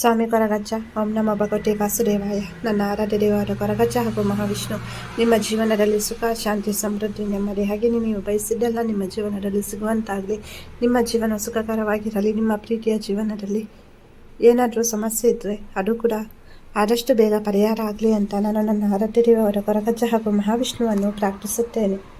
ಸ್ವಾಮಿ ಕೊರಗಜ್ಜ, ಓಂ ನಮ ಭಗವತಿ ವಾಸುದೇವಾಯ. ನನ್ನ ಆರಾಧ್ಯ ದೇವರ ಕೊರಗಜ್ಜ ಹಾಗೂ ಮಹಾವಿಷ್ಣು, ನಿಮ್ಮ ಜೀವನದಲ್ಲಿ ಸುಖ, ಶಾಂತಿ, ಸಮೃದ್ಧಿ, ನೆಮ್ಮದಿ ಹಾಗೆ ನೀವು ಬಯಸಿದ್ದೆಲ್ಲ ನಿಮ್ಮ ಜೀವನದಲ್ಲಿ ಸಿಗುವಂತಾಗಲಿ. ನಿಮ್ಮ ಜೀವನ ಸುಖಕರವಾಗಿರಲಿ, ನಿಮ್ಮ ಪ್ರೀತಿಯ ಜೀವನದಲ್ಲಿ ಏನಾದರೂ ಸಮಸ್ಯೆ ಇದ್ದರೆ ಅದು ಕೂಡ ಆದಷ್ಟು ಬೇಗ ಪರಿಹಾರ ಆಗಲಿ ಅಂತ ನಾನು ನನ್ನ ಆರಾಧ್ಯ ದೇವರ ಕೊರಗಜ್ಜ ಹಾಗೂ ಮಹಾವಿಷ್ಣುವನ್ನು ಪ್ರಾರ್ಥಿಸುತ್ತೇನೆ.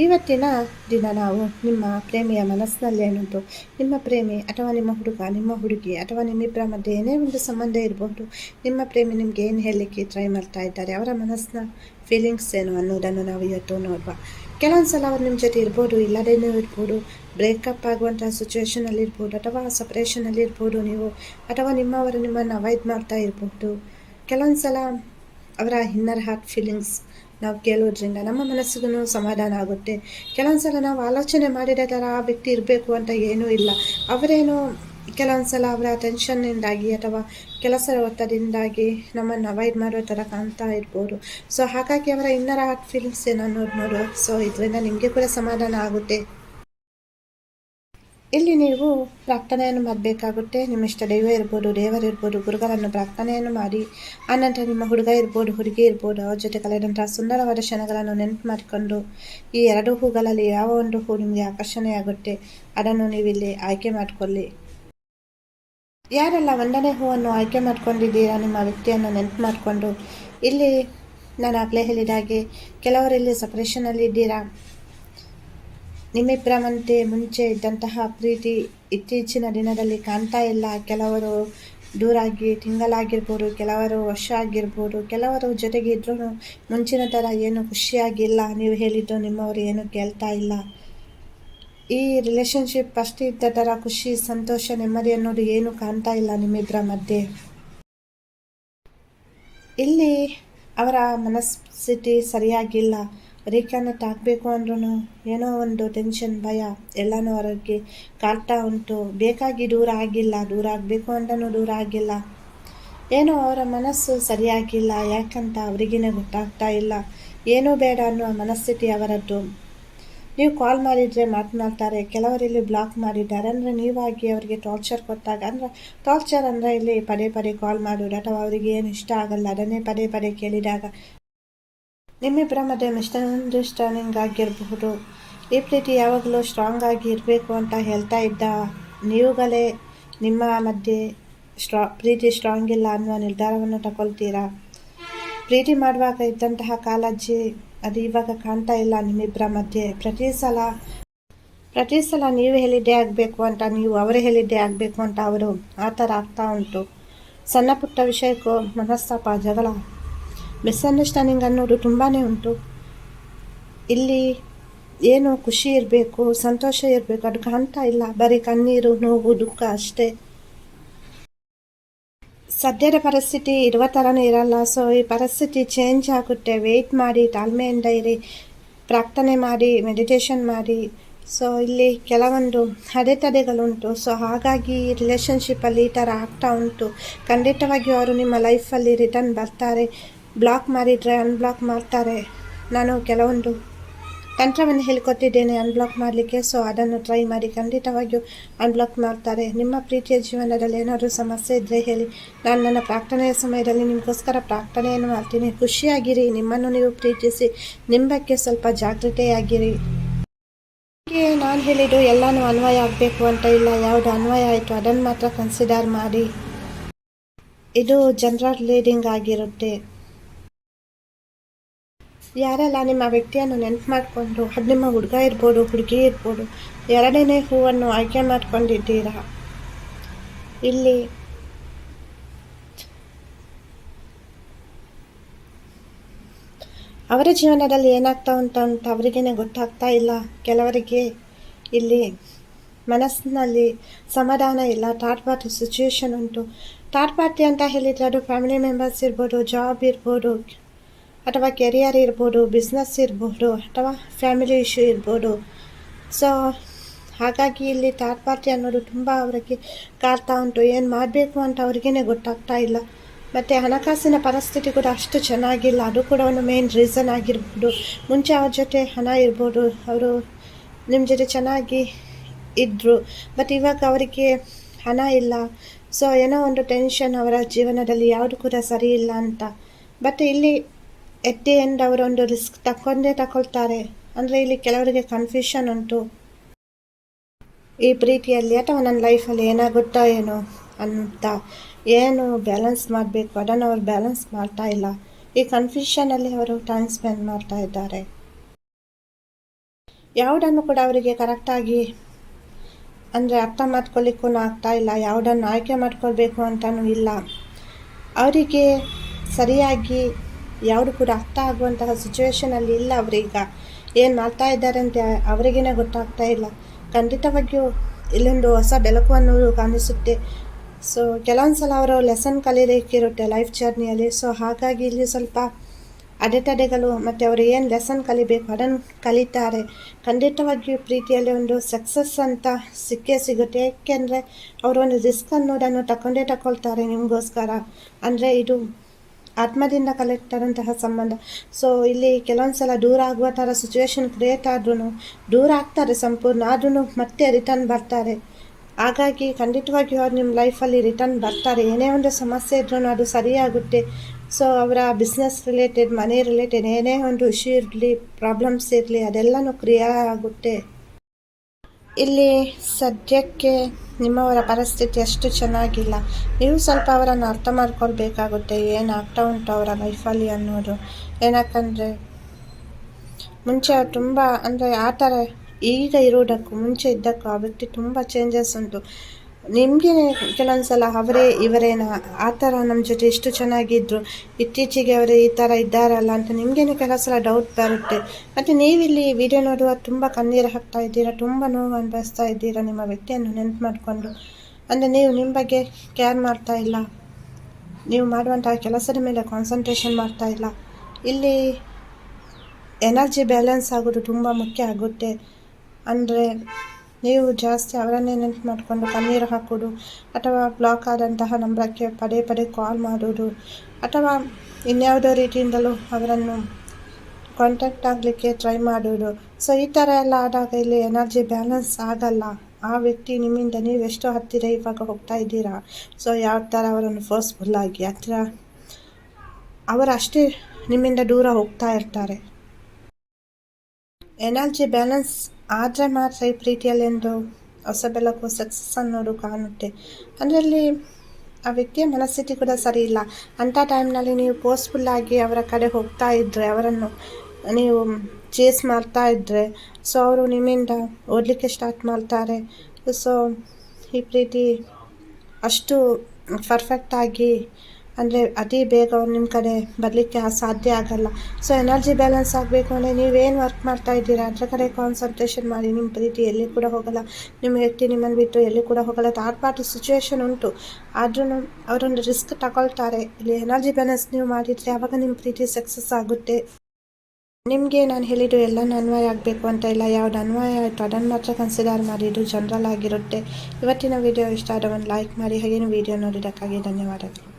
ಇವತ್ತಿನ ದಿನ ನಾವು ನಿಮ್ಮ ಪ್ರೇಮಿಯ ಮನಸ್ಸಿನಲ್ಲಿ ಏನುಂಟು? ನಿಮ್ಮ ಪ್ರೇಮಿ ಅಥವಾ ನಿಮ್ಮ ಹುಡುಗ, ನಿಮ್ಮ ಹುಡುಗಿ ಅಥವಾ ನಿಮ್ಮಿಬ್ಬರ ಮಧ್ಯೆ ಏನೇ ಒಂದು ಸಂಬಂಧ ಇರಬಹುದು ನಿಮ್ಮ ಪ್ರೇಮಿ ನಿಮಗೆ ಏನು ಹೇಳಲಿಕ್ಕೆ ಟ್ರೈ ಮಾಡ್ತಾ ಇದ್ದಾರೆ? ಅವರ ಮನಸ್ಸಿನ ಫೀಲಿಂಗ್ಸ್ ಏನು ಅನ್ನೋದನ್ನು ನಾವು ಇವತ್ತು ನೋಡುವ. ಕೆಲವೊಂದು ಸಲ ಅವ್ರು ನಿಮ್ಮ ಜೊತೆ ಇರ್ಬೋದು, ಇಲ್ಲದೇನೂ ಇರ್ಬೋದು ಬ್ರೇಕಪ್ ಆಗುವಂಥ ಸಿಚುವೇಷನಲ್ಲಿ ಇರ್ಬೋದು, ಅಥವಾ ಸಪ್ರೇಷನಲ್ಲಿ ಇರ್ಬೋದು ನೀವು, ಅಥವಾ ನಿಮ್ಮವರು ನಿಮ್ಮನ್ನು ಅವಾಯ್ಡ್ ಮಾಡ್ತಾ ಇರ್ಬೋದು. ಕೆಲವೊಂದು ಸಲ ಅವರ ಇನ್ನರ್ ಹಾರ್ಟ್ ಫೀಲಿಂಗ್ಸ್ ನಾವು ಕೇಳೋದ್ರಿಂದ ನಮ್ಮ ಮನಸ್ಸಿಗೂ ಸಮಾಧಾನ ಆಗುತ್ತೆ. ಕೆಲವೊಂದು ಸಲ ನಾವು ಆಲೋಚನೆ ಮಾಡಿದ ಥರ ಆ ವ್ಯಕ್ತಿ ಇರಬೇಕು ಅಂತ ಏನೂ ಇಲ್ಲ. ಅವರೇನು ಕೆಲವೊಂದು ಸಲ ಅವರ ಟೆನ್ಷನ್ನಿಂದಾಗಿ ಅಥವಾ ಕೆಲಸದ ಒತ್ತಡದಿಂದಾಗಿ ನಮ್ಮನ್ನು ಅವಾಯ್ಡ್ ಮಾಡೋ ಥರ ಕಾಣ್ತಾ ಇರ್ಬೋದು. ಸೊ ಹಾಗಾಗಿ ಅವರ ಇನ್ನರ ಹಾಟ್ ಫೀಲಿಂಗ್ಸ್ ಏನೋ ನೋಡಿ ನೋಡು ಸೊ ಇದರಿಂದ ನಿಮಗೆ ಕೂಡ ಸಮಾಧಾನ ಆಗುತ್ತೆ. ಇಲ್ಲಿ ನೀವು ಪ್ರಾರ್ಥನೆಯನ್ನು ಮಾಡಬೇಕಾಗುತ್ತೆ. ನಿಮ್ಮ ಇಷ್ಟ ದೈವ ಇರ್ಬೋದು ದೇವರಿರ್ಬೋದು ಗುರುಗಳನ್ನು ಪ್ರಾರ್ಥನೆಯನ್ನು ಮಾಡಿ ಆನಂತರ ನಿಮ್ಮ ಹುಡುಗ ಇರ್ಬೋದು, ಹುಡುಗಿ ಇರ್ಬೋದು, ಅವ್ರ ಜೊತೆ ಕಳೆದಂತಹ ಸುಂದರವಾದ ಕ್ಷಣಗಳನ್ನು ನೆನಪು ಮಾಡಿಕೊಂಡು ಈ ಎರಡು ಹೂಗಳಲ್ಲಿ ಯಾವ ಒಂದು ಹೂ ನಿಮಗೆ ಆಕರ್ಷಣೆಯಾಗುತ್ತೆ, ಅದನ್ನು ನೀವಿಲ್ಲಿ ಆಯ್ಕೆ ಮಾಡಿಕೊಳ್ಳಿ. ಯಾರೆಲ್ಲ ಒಂದನೇ ಹೂವನ್ನು ಆಯ್ಕೆ ಮಾಡ್ಕೊಂಡಿದ್ದೀರಾ, ನಿಮ್ಮ ವ್ಯಕ್ತಿಯನ್ನು ನೆನಪು ಮಾಡಿಕೊಂಡು, ಇಲ್ಲಿ ನಾನು ಆಗಲೇ ಹೇಳಿದಾಗೆ ಕೆಲವರಲ್ಲಿ ಸಪ್ರೇಷನಲ್ಲಿ ಇದ್ದೀರಾ ನಿಮ್ಮಿಬ್ಬರವಂತೆ ಮುಂಚೆ ಇದ್ದಂತಹ ಪ್ರೀತಿ ಇತ್ತೀಚಿನ ದಿನದಲ್ಲಿ ಕಾಣ್ತಾ ಇಲ್ಲ. ಕೆಲವರು ದೂರಾಗಿ ತಿಂಗಳಾಗಿರ್ಬೋದು, ಕೆಲವರು ವರ್ಷ ಆಗಿರ್ಬೋದು ಕೆಲವರು ಜೊತೆಗೆ ಇದ್ರೂ ಮುಂಚಿನ ಥರ ಏನು ಖುಷಿಯಾಗಿಲ್ಲ. ನೀವು ಹೇಳಿದ್ದು ನಿಮ್ಮವರು ಏನು ಕೇಳ್ತಾ ಇಲ್ಲ. ಈ ರಿಲೇಷನ್ಶಿಪ್ ಫಸ್ಟ್ ಇದ್ದ ಥರ ಖುಷಿ, ಸಂತೋಷ, ನೆಮ್ಮದಿ ಅನ್ನೋದು ಏನು ಕಾಣ್ತಾ ಇಲ್ಲ ನಿಮ್ಮಿಬ್ಬರ ಮಧ್ಯೆ. ಇಲ್ಲಿ ಅವರ ಮನಸ್ಥಿತಿ ಸರಿಯಾಗಿಲ್ಲ. ರೀಕನೆಕ್ಟ್ ತಾಕಬೇಕು ಅಂದ್ರೂ ಏನೋ ಒಂದು ಟೆನ್ಷನ್ ಭಯ, ಎಲ್ಲನೂ ಅವರಿಗೆ ಕಾಡ್ತಾ ಉಂಟು. ಬೇಕಾಗಿ ದೂರ ಆಗಿಲ್ಲ, ದೂರ ಆಗಬೇಕು ಅಂತಲೂ ದೂರ ಆಗಿಲ್ಲ. ಏನೋ ಅವರ ಮನಸ್ಸು ಸರಿಯಾಗಿಲ್ಲ, ಯಾಕಂತ ಅವರಿಗೇ ಗೊತ್ತಾಗ್ತಾ ಇಲ್ಲ. ಏನೂ ಬೇಡ ಅನ್ನುವ ಮನಸ್ಥಿತಿ ಅವರದ್ದು. ನೀವು ಕಾಲ್ ಮಾಡಿದರೆ ಮಾತನಾಡ್ತಾರೆ ಕೆಲವರಲ್ಲಿ ಬ್ಲಾಕ್ ಮಾಡಿದ್ದಾರೆ. ಅಂದರೆ ನೀವಾಗಿ ಅವರಿಗೆ ಟಾರ್ಚರ್ ಕೊಟ್ಟಾಗ, ಅಂದರೆ ಟಾರ್ಚರ್ ಅಂದರೆ ಇಲ್ಲಿ ಪದೇ ಪದೇ ಕಾಲ್ ಮಾಡೋದು ಅಥವಾ ಅವರಿಗೆ ಏನು ಇಷ್ಟ ಆಗಲ್ಲ, ಅದನ್ನೇ ಪದೇ ಪದೇ ಕೇಳಿದಾಗ ನಿಮ್ಮಿಬ್ಬರ ಮಧ್ಯೆ ಮಿಸ್ಅಂಡರ್ಸ್ಟ್ಯಾಂಡಿಂಗ್ ಆಗಿರಬಹುದು. ಈ ಪ್ರೀತಿ ಯಾವಾಗಲೂ ಸ್ಟ್ರಾಂಗ್ ಆಗಿ ಇರಬೇಕು ಅಂತ ಹೇಳ್ತಾ ಇದ್ದ ನೀವುಗಳೇ ನಿಮ್ಮ ಮಧ್ಯೆ ಸ್ಟ್ರಾ, ಪ್ರೀತಿ ಸ್ಟ್ರಾಂಗ್ ಇಲ್ಲ ಅನ್ನುವ ನಿರ್ಧಾರವನ್ನು ತಗೊಳ್ತೀರಾ? ಪ್ರೀತಿ ಮಾಡುವಾಗ ಇದ್ದಂತಹ ಕಾಳಜಿ ಅದು ಇವಾಗ ಕಾಣ್ತಾ ಇಲ್ಲ ನಿಮ್ಮಿಬ್ಬರ ಮಧ್ಯೆ. ಪ್ರತಿ ಸಲ ಪ್ರತಿ ಸಲ ನೀವು ಹೇಳಿದ್ದೇ ಆಗಬೇಕು ಅಂತ, ನೀವು ಅವರೇ ಹೇಳಿದ್ದೇ ಆಗಬೇಕು ಅಂತ ಅವರು ಆ ಥರ ಆಗ್ತಾ ಉಂಟು. ಸಣ್ಣ ಪುಟ್ಟ ವಿಷಯಕ್ಕೂ ಮನಸ್ತಾಪ, ಜಗಳ ಮಿಸ್ಅಂಡರ್ಸ್ಟ್ಯಾಂಡಿಂಗ್ ಅನ್ನೋದು ತುಂಬಾ ಉಂಟು. ಇಲ್ಲಿ ಏನು ಖುಷಿ ಇರಬೇಕು, ಸಂತೋಷ ಇರಬೇಕು, ಅದು ಕಾಣ್ತಾ ಇಲ್ಲ. ಬರೀ ಕಣ್ಣೀರು, ನೋವು, ದುಃಖ ಅಷ್ಟೇ. ಸದ್ಯದ ಪರಿಸ್ಥಿತಿ ಇರುವ ಥರನೇ ಇರಲ್ಲ. ಸೊ ಈ ಪರಿಸ್ಥಿತಿ ಚೇಂಜ್ ಆಗುತ್ತೆ. ವೆಯ್ಟ್ ಮಾಡಿ, ತಾಳ್ಮೆಯಿಂದ ಇರಿ. ಪ್ರಾರ್ಥನೆ ಮಾಡಿ ಮೆಡಿಟೇಷನ್ ಮಾಡಿ. ಸೊ ಇಲ್ಲಿ ಕೆಲವೊಂದು ಅಡೆತಡೆಗಳುಂಟು. ಸೊ ಹಾಗಾಗಿ ರಿಲೇಷನ್ಶಿಪ್ಪಲ್ಲಿ ಈ ಥರ ಆಗ್ತಾ ಉಂಟು. ಖಂಡಿತವಾಗಿಯೂ ಅವರು ನಿಮ್ಮ ಲೈಫಲ್ಲಿ ರಿಟರ್ನ್ ಬರ್ತಾರೆ. ಬ್ಲಾಕ್ ಮಾಡಿದರೆ ಅನ್ಬ್ಲಾಕ್ ಮಾಡ್ತಾರೆ. ನಾನು ಕೆಲವೊಂದು ತಂತ್ರವನ್ನು ಹೇಳಿಕೊಟ್ಟಿದ್ದೇನೆ ಅನ್ಬ್ಲಾಕ್ ಮಾಡಲಿಕ್ಕೆ ಸೊ ಅದನ್ನು ಟ್ರೈ ಮಾಡಿ ಖಂಡಿತವಾಗಿಯೂ ಅನ್ಬ್ಲಾಕ್ ಮಾಡ್ತಾರೆ. ನಿಮ್ಮ ಪ್ರೀತಿಯ ಜೀವನದಲ್ಲಿ ಏನಾದರೂ ಸಮಸ್ಯೆ ಇದ್ದರೆ ಹೇಳಿ. ನಾನು ನನ್ನ ಪ್ರಾರ್ಥನೆಯ ಸಮಯದಲ್ಲಿ ನಿಮಗೋಸ್ಕರ ಪ್ರಾರ್ಥನೆಯನ್ನು ಮಾಡ್ತೀನಿ. ಖುಷಿಯಾಗಿರಿ, ನಿಮ್ಮನ್ನು ನೀವು ಪ್ರೀತಿಸಿ, ನಿಂಬಕ್ಕೆ ಸ್ವಲ್ಪ ಜಾಗೃತೆಯಾಗಿರಿ. ನಾನು ಹೇಳಿದ್ದು ಎಲ್ಲನೂ ಅನ್ವಯ ಆಗಬೇಕು ಅಂತ ಇಲ್ಲ. ಯಾವುದು ಅನ್ವಯ ಆಯಿತು ಅದನ್ನು ಮಾತ್ರ ಕನ್ಸಿಡರ್ ಮಾಡಿ. ಇದು ಜನರಲ್ ಲೀಡಿಂಗ್ ಆಗಿರುತ್ತೆ. ಯಾರೆಲ್ಲ ನಿಮ್ಮ ವ್ಯಕ್ತಿಯನ್ನು ನೆನಪು ಮಾಡಿಕೊಂಡು ಅದು ನಿಮ್ಮ ಹುಡುಗ ಇರ್ಬೋದು, ಹುಡುಗಿ ಇರ್ಬೋದು, ಎರಡನೇ ಹೂವನ್ನು ಆಯ್ಕೆ ಮಾಡಿಕೊಂಡಿದ್ದೀರಾ? ಇಲ್ಲಿ. ಅವರ ಜೀವನದಲ್ಲಿ ಏನಾಗ್ತಾ ಉಂಟು ಅಂತ ಅವರಿಗೇನೆ ಗೊತ್ತಾಗ್ತಾ ಇಲ್ಲ. ಕೆಲವರಿಗೆ ಇಲ್ಲಿ ಮನಸ್ಸಿನಲ್ಲಿ ಸಮಾಧಾನ ಇಲ್ಲ ಥರ್ಡ್ ಪಾರ್ಟಿ ಸಿಚುವೇಶನ್ ಉಂಟು. ಥರ್ಡ್ ಪಾರ್ಟಿ ಅಂತ ಹೇಳಿದರೆ ಅದು ಫ್ಯಾಮಿಲಿ ಮೆಂಬರ್ಸ್ ಇರ್ಬೋದು ಜಾಬ್ ಇರ್ಬೋದು ಅಥವಾ ಕೆರಿಯರ್ ಇರ್ಬೋದು ಬಿಸ್ನೆಸ್ ಇರ್ಬೋದು, ಅಥವಾ ಫ್ಯಾಮಿಲಿ ಇಶ್ಯೂ ಇರ್ಬೋದು. ಸೊ ಹಾಗಾಗಿ ಇಲ್ಲಿ ಥರ್ಡ್ ಪಾರ್ಟಿ ಅನ್ನೋದು ತುಂಬ ಅವರಿಗೆ ಕಾಡ್ತಾ ಉಂಟು. ಏನು ಮಾಡಬೇಕು ಅಂತ ಅವ್ರಿಗೇ ಗೊತ್ತಾಗ್ತಾ ಇಲ್ಲ. ಮತ್ತು ಹಣಕಾಸಿನ ಪರಿಸ್ಥಿತಿ ಕೂಡ ಅಷ್ಟು ಚೆನ್ನಾಗಿಲ್ಲ. ಅದು ಕೂಡ ಒಂದು ಮೇನ್ ರೀಸನ್ ಆಗಿರ್ಬೋದು. ಮುಂಚೆ ಅವ್ರ ಜೊತೆ ಹಣ ಇರ್ಬೋದು. ಅವರು ನಿಮ್ಮ ಜೊತೆ ಚೆನ್ನಾಗಿ ಇದ್ದರು ಬಟ್ ಇವಾಗ ಅವರಿಗೆ ಹಣ ಇಲ್ಲ. ಸೊ ಏನೋ ಒಂದು ಟೆನ್ಷನ್ ಅವರ ಜೀವನದಲ್ಲಿ ಯಾವುದು ಕೂಡ ಸರಿ ಇಲ್ಲ ಅಂತ. ಬಟ್ ಇಲ್ಲಿ ಎಟ್ ಎಂಡ್ ಅವರೊಂದು ರಿಸ್ಕ್ ತಕ್ಕೊಂಡೇ ತಗೊಳ್ತಾರೆ ಅಂದರೆ ಇಲ್ಲಿ ಕೆಲವರಿಗೆ ಕನ್ಫ್ಯೂಷನ್ ಉಂಟು. ಈ ಪ್ರೀತಿಯಲ್ಲಿ ಅಥವಾ ನನ್ನ ಲೈಫಲ್ಲಿ ಏನಾಗುತ್ತೋ ಏನೋ ಅಂತ ಏನು ಬ್ಯಾಲೆನ್ಸ್ ಮಾಡಬೇಕು? ಅದನ್ನು ಅವರು ಬ್ಯಾಲೆನ್ಸ್ ಮಾಡ್ತಾ ಇಲ್ಲ. ಈ ಕನ್ಫ್ಯೂಷನಲ್ಲಿ ಅವರು ಟೈಮ್ ಸ್ಪೆಂಡ್ ಮಾಡ್ತಾ ಇದ್ದಾರೆ. ಯಾವುದನ್ನು ಕೂಡ ಅವರಿಗೆ ಕರೆಕ್ಟಾಗಿ ಅಂದರೆ ಅರ್ಥ ಮಾಡ್ಕೊಳ್ಳಿಕ್ಕೂ ಆಗ್ತಾ ಇಲ್ಲ. ಯಾವುದನ್ನು ಆಯ್ಕೆ ಮಾಡ್ಕೊಳ್ಬೇಕು ಅಂತಲೂ ಇಲ್ಲ. ಅವರಿಗೆ ಸರಿಯಾಗಿ ಯಾವುದು ಕೂಡ ಅರ್ಥ ಆಗುವಂತಹ ಸಿಚುವೇಶನಲ್ಲಿ ಇಲ್ಲ ಅವರೀಗ. ಏನು ಮಾಡ್ತಾ ಇದ್ದಾರೆ ಅಂತ ಅವರಿಗೇನೆ ಗೊತ್ತಾಗ್ತಾ ಇಲ್ಲ. ಖಂಡಿತವಾಗಿಯೂ ಇಲ್ಲೊಂದು ಹೊಸ ಬೆಳಕು ಅನ್ನೋದು ಕಾಣಿಸುತ್ತೆ. ಸೊ ಕೆಲವೊಂದು ಸಲ ಅವರು ಲೆಸನ್ ಕಲೀಲಿಕ್ಕಿರುತ್ತೆ ಲೈಫ್ ಜರ್ನಿಯಲ್ಲಿ ಸೊ ಹಾಗಾಗಿ ಇಲ್ಲಿ ಸ್ವಲ್ಪ ಅಡೆತಡೆಗಳು ಮತ್ತು ಅವರು ಏನು ಲೆಸನ್ ಕಲಿಬೇಕು ಅದನ್ನು ಕಲಿತಾರೆ. ಖಂಡಿತವಾಗಿಯೂ ಪ್ರೀತಿಯಲ್ಲಿ ಒಂದು ಸಕ್ಸಸ್ ಅಂತ ಸಿಕ್ಕೇ ಸಿಗುತ್ತೆ. ಏಕೆಂದರೆ ಅವರು ಒಂದು ರಿಸ್ಕ್ ಅನ್ನೋದನ್ನು ತಕೊಂಡೇ ತಕೊಳ್ತಾರೆ ನಿಮಗೋಸ್ಕರ. ಅಂದರೆ ಇದು ಆತ್ಮದಿಂದ ಕಲೆಕ್ಟಾದಂತಹ ಸಂಬಂಧ. ಸೊ ಇಲ್ಲಿ ಕೆಲವೊಂದು ಸಲ ದೂರ ಆಗುವ ಥರ ಸಿಚುವೇಶನ್ ಕ್ರಿಯೇಟ್ ಆದ್ರೂ ದೂರ ಆಗ್ತಾರೆ ಸಂಪೂರ್ಣ ಆದ್ರೂ ಮತ್ತೆ ರಿಟರ್ನ್ ಬರ್ತಾರೆ. ಹಾಗಾಗಿ ಖಂಡಿತವಾಗಿಯೂ ಅವ್ರು ನಿಮ್ಮ ಲೈಫಲ್ಲಿ ರಿಟರ್ನ್ ಬರ್ತಾರೆ. ಏನೇ ಒಂದು ಸಮಸ್ಯೆ ಇದ್ರೂ ಅದು ಸರಿಯಾಗುತ್ತೆ. ಸೊ ಅವರ ಬಿಸ್ನೆಸ್ ರಿಲೇಟೆಡ್ ಮನೆ ರಿಲೇಟೆಡ್ ಏನೇ ಒಂದು ಇಶ್ಯೂ ಇರಲಿ ಪ್ರಾಬ್ಲಮ್ಸ್ ಇರಲಿ, ಅದೆಲ್ಲನೂ ಕ್ರಿಯರ್ ಆಗುತ್ತೆ. ಇಲ್ಲಿ ಸದ್ಯಕ್ಕೆ ನಿಮ್ಮವರ ಪರಿಸ್ಥಿತಿ ಅಷ್ಟು ಚೆನ್ನಾಗಿಲ್ಲ. ನೀವು ಸ್ವಲ್ಪ ಅವರನ್ನು ಅರ್ಥ ಮಾಡ್ಕೊಳ್ಬೇಕಾಗುತ್ತೆ. ಏನಾಗ್ತಾ ಉಂಟು ಅವರ ಲೈಫಲ್ಲಿ ಅನ್ನೋದು. ಏನಕ್ಕಂದರೆ, ಮುಂಚೆ ತುಂಬ, ಅಂದರೆ ಆ ಥರ ಈಗ ಇರೋದಕ್ಕೂ ಮುಂಚೆ ಇದ್ದಕ್ಕೂ ಆ ವ್ಯಕ್ತಿ ತುಂಬ ಚೇಂಜಸ್ ಉಂಟು. ನಿಮಗೆ ಕೆಲವೊಂದು ಸಲ ಅವರೇ, ಇವರೇನ, ಆ ಥರ ನಮ್ಮ ಜೊತೆ ಎಷ್ಟು ಚೆನ್ನಾಗಿದ್ರು, ಇತ್ತೀಚೆಗೆ ಅವರೇ ಈ ಥರ ಇದ್ದಾರಲ್ಲ ಅಂತ ನಿಮಗೇನೆ ಕೆಲವು ಸಲ ಡೌಟ್ ಬರುತ್ತೆ. ಮತ್ತು ನೀವಿಲ್ಲಿ ವಿಡಿಯೋ ನೋಡುವ ತುಂಬ ಕಣ್ಣೀರು ಹಾಕ್ತಾ ಇದ್ದೀರಾ, ತುಂಬ ನೋವು ಅನುಭವಿಸ್ತಾ ಇದ್ದೀರಾ ನಿಮ್ಮ ವ್ಯಕ್ತಿಯನ್ನು ನೆನಪು ಮಾಡಿಕೊಂಡು? ಅಂದರೆ ನೀವು ನಿಮ್ಮ ಬಗ್ಗೆ ಕೇರ್ ಮಾಡ್ತಾ ಇಲ್ಲ? ನೀವು ಮಾಡುವಂಥ ಕೆಲಸದ ಮೇಲೆ ಕಾನ್ಸಂಟ್ರೇಷನ್ ಮಾಡ್ತಾ ಇಲ್ಲ? ಇಲ್ಲಿ ಎನರ್ಜಿ ಬ್ಯಾಲೆನ್ಸ್ ಆಗೋದು ತುಂಬ ಮುಖ್ಯ ಆಗುತ್ತೆ. ಅಂದರೆ ನೀವು ಜಾಸ್ತಿ ಅವರನ್ನೇ ನೆನಪು ಮಾಡಿಕೊಂಡು ಕಣ್ಣೀರು ಹಾಕೋದು ಅಥವಾ ಬ್ಲಾಕ್ ಆದಂತಹ ನಂಬರಕ್ಕೆ ಪದೇ ಪದೇ ಕಾಲ್ ಮಾಡೋದು ಅಥವಾ ಇನ್ಯಾವುದೋ ರೀತಿಯಿಂದಲೂ ಅವರನ್ನು ಕಾಂಟ್ಯಾಕ್ಟ್ ಆಗಲಿಕ್ಕೆ ಟ್ರೈ ಮಾಡೋದು ಸೊ ಈ ಥರ ಎಲ್ಲ ಆದಾಗ ಇಲ್ಲಿ ಎನರ್ಜಿ ಬ್ಯಾಲೆನ್ಸ್ ಆಗಲ್ಲ. ಆ ವ್ಯಕ್ತಿ ನಿಮ್ಮಿಂದ ನೀವು ಎಷ್ಟು ಹತ್ತಿರ ಇವಾಗ ಹೋಗ್ತಾ ಇದ್ದೀರಾ. ಸೊ ಯಾವ ಥರ ಅವರನ್ನು ಫೋರ್ಸ್ಫುಲ್ಲಾಗಿ ಹತ್ತಿರ ಅಷ್ಟೇ ನಿಮ್ಮಿಂದ ದೂರ ಹೋಗ್ತಾ ಇರ್ತಾರೆ. ಎನರ್ಜಿ ಬ್ಯಾಲೆನ್ಸ್ ಆದರೆ ಮಾತ್ರ ಈ ಪ್ರೀತಿಯಲ್ಲೆಂದು ಹೊಸ ಬೆಳಕು ಸಕ್ಸಸ್ ಅನ್ನೋದು ಕಾಣುತ್ತೆ ಅದರಲ್ಲಿ ಆ ವ್ಯಕ್ತಿಯ ಮನಸ್ಥಿತಿ ಕೂಡ ಸರಿ ಇಲ್ಲ. ಅಂಥ ಟೈಮ್ನಲ್ಲಿ ನೀವು ಪೋಸ್ಟ್ಫುಲ್ಲಾಗಿ ಅವರ ಕಡೆ ಹೋಗ್ತಾ ಇದ್ದರೆ ಅವರನ್ನು ನೀವು ಚೇಸ್ ಮಾಡ್ತಾ ಇದ್ದರೆ ಸೊ ಅವರು ನಿಮ್ಮಿಂದ ಓದಲಿಕ್ಕೆ ಸ್ಟಾರ್ಟ್ ಮಾಡ್ತಾರೆ. ಸೊ ಈ ಪ್ರೀತಿ ಅಷ್ಟು ಪರ್ಫೆಕ್ಟಾಗಿ ಅಂದರೆ ಅತಿ ಬೇಗ ನಿಮ್ಮ ಕಡೆ ಬರಲಿಕ್ಕೆ ಸಾಧ್ಯ ಆಗಲ್ಲ. ಸೊ ಎನರ್ಜಿ ಬ್ಯಾಲೆನ್ಸ್ ಆಗಬೇಕು ಅಂದರೆ ನೀವೇನು ವರ್ಕ್ ಮಾಡ್ತಾ ಇದ್ದೀರಾ? ಅದರ ಕಡೆ ಕಾನ್ಸಂಟ್ರೇಷನ್ ಮಾಡಿ. ನಿಮ್ಮ ಪ್ರೀತಿ ಎಲ್ಲಿ ಕೂಡ ಹೋಗಲ್ಲ. ನಿಮ್ಮ ವ್ಯಕ್ತಿ ನಿಮ್ಮನ್ನು ಬಿಟ್ಟು ಎಲ್ಲಿ ಕೂಡ ಹೋಗಲ್ಲ. ಥರ್ಡ್ ಪಾರ್ಟಿ ಸಿಚುವೇಶನ್ ಉಂಟು. ಆದ್ರೂ ಅವರೊಂದು ರಿಸ್ಕ್ ತಗೊಳ್ತಾರೆ. ಇಲ್ಲಿ ಎನರ್ಜಿ ಬ್ಯಾಲೆನ್ಸ್ ನೀವು ಮಾಡಿದರೆ ಆವಾಗ ನಿಮ್ಮ ಪ್ರೀತಿ ಸಕ್ಸಸ್ ಆಗುತ್ತೆ. ನಿಮಗೆ ನಾನು ಹೇಳಿದ್ದು ಎಲ್ಲ ಅನ್ವಯ ಆಗಬೇಕು ಅಂತ ಇಲ್ಲ. ಯಾವ್ದು ಅನ್ವಯ ಆಯಿತು ಅದನ್ನು ಮಾತ್ರ ಕನ್ಸಿಡರ್ ಮಾಡಿ. ಇದು ಜನರಲ್ ಆಗಿರುತ್ತೆ. ಇವತ್ತಿನ ವಿಡಿಯೋ ಇಷ್ಟ ಆದ ಒಂದು ಲೈಕ್ ಮಾಡಿ. ಹಾಗೇನು ವಿಡಿಯೋ ನೋಡಿದ್ದಕ್ಕಾಗಿ ಧನ್ಯವಾದಗಳು.